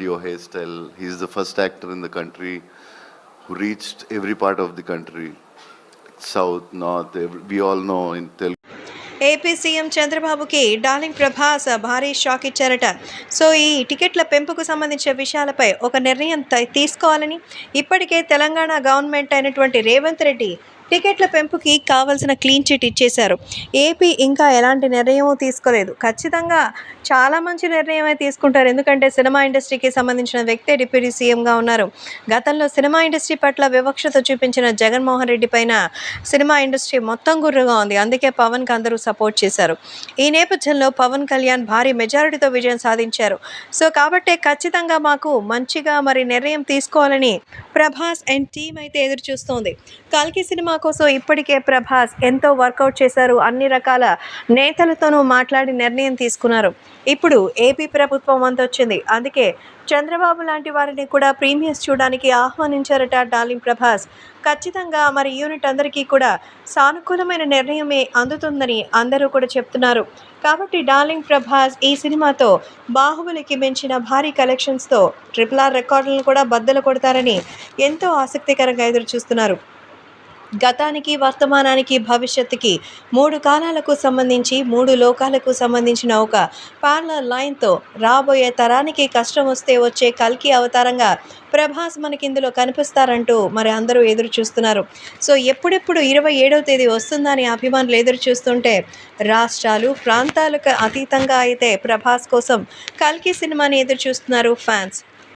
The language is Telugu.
your hairstyle. He's the first actor in the country who reached every part of the country, south, north. Every, we all know in Telugu. AP CM చంద్రబాబుకి డార్లింగ్ ప్రభాస్ భారీ షాక్ ఇచ్చారట సో ఈ టికెట్ల పెంపుకు సంబంధించిన విషయాలపై ఒక నిర్ణయం త- తీసుకోవాలని ఇప్పటికే తెలంగాణ గవర్నమెంట్ అయినటువంటి రేవంత్ రెడ్డి టికెట్ల పెంపుకి కావాల్సిన క్లీన్ చిట్ ఇచ్చేశారు. ఏపీ ఇంకా ఎలాంటి నిర్ణయం తీసుకోలేదు. ఖచ్చితంగా చాలా మంచి నిర్ణయమే తీసుకుంటారు. ఎందుకంటే సినిమా ఇండస్ట్రీకి సంబంధించిన వ్యక్తే డిప్యూటీ సీఎంగా ఉన్నారు. గతంలో సినిమా ఇండస్ట్రీ పట్ల వివక్షత చూపించిన జగన్మోహన్ రెడ్డి పైన సినిమా ఇండస్ట్రీ మొత్తం గుర్రుగా ఉంది. అందుకే పవన్కి అందరూ సపోర్ట్ చేశారు. ఈ నేపథ్యంలో పవన్ కళ్యాణ్ భారీ మెజారిటీతో విజయం సాధించారు. సో కాబట్టే ఖచ్చితంగా మాకు మంచిగా మరి నిర్ణయం తీసుకోవాలని ప్రభాస్ అండ్ టీం అయితే ఎదురు చూస్తోంది కల్కి సినిమా కోసం ఇప్పటికే ప్రభాస్ ఎంతో వర్కౌట్ చేశారు. అన్ని రకాల నేతలతోనూ మాట్లాడి నిర్ణయం తీసుకున్నారు. ఇప్పుడు ఏపీ ప్రభుత్వం వంతొచ్చింది. అందుకే చంద్రబాబు లాంటి వారిని కూడా ప్రీమియర్స్ చూడడానికి ఆహ్వానించారట డార్లింగ్ ప్రభాస్. ఖచ్చితంగా మరి యూనిట్ అందరికీ కూడా సానుకూలమైన నిర్ణయమే అందుతుందని అందరూ కూడా చెప్తున్నారు. కాబట్టి డార్లింగ్ ప్రభాస్ ఈ సినిమాతో బాహుబలికి మించిన భారీ కలెక్షన్స్తో ట్రిపుల్ ఆర్ రికార్డులను కూడా బద్దలు కొడతారని ఎంతో ఆసక్తికరంగా ఎదురు చూస్తున్నారు గతానికి వర్తమానానికి భవిష్యత్తుకి మూడు కాలాలకు సంబంధించి మూడు లోకాలకు సంబంధించిన ఒక పార్లర్ లైన్తో రాబోయే తరానికి కష్టం వస్తే వచ్చే కల్కి అవతారంగా ప్రభాస్ మనకి ఇందులో కనిపిస్తారంటూ మరి అందరూ ఎదురు చూస్తున్నారు. సో ఎప్పుడెప్పుడు ఇరవై ఏడవ తేదీ వస్తుందని అభిమానులు ఎదురు చూస్తుంటే రాష్ట్రాలు ప్రాంతాలకు అతీతంగా అయితే ప్రభాస్ కోసం కల్కి సినిమాని ఎదురు చూస్తున్నారు ఫ్యాన్స్.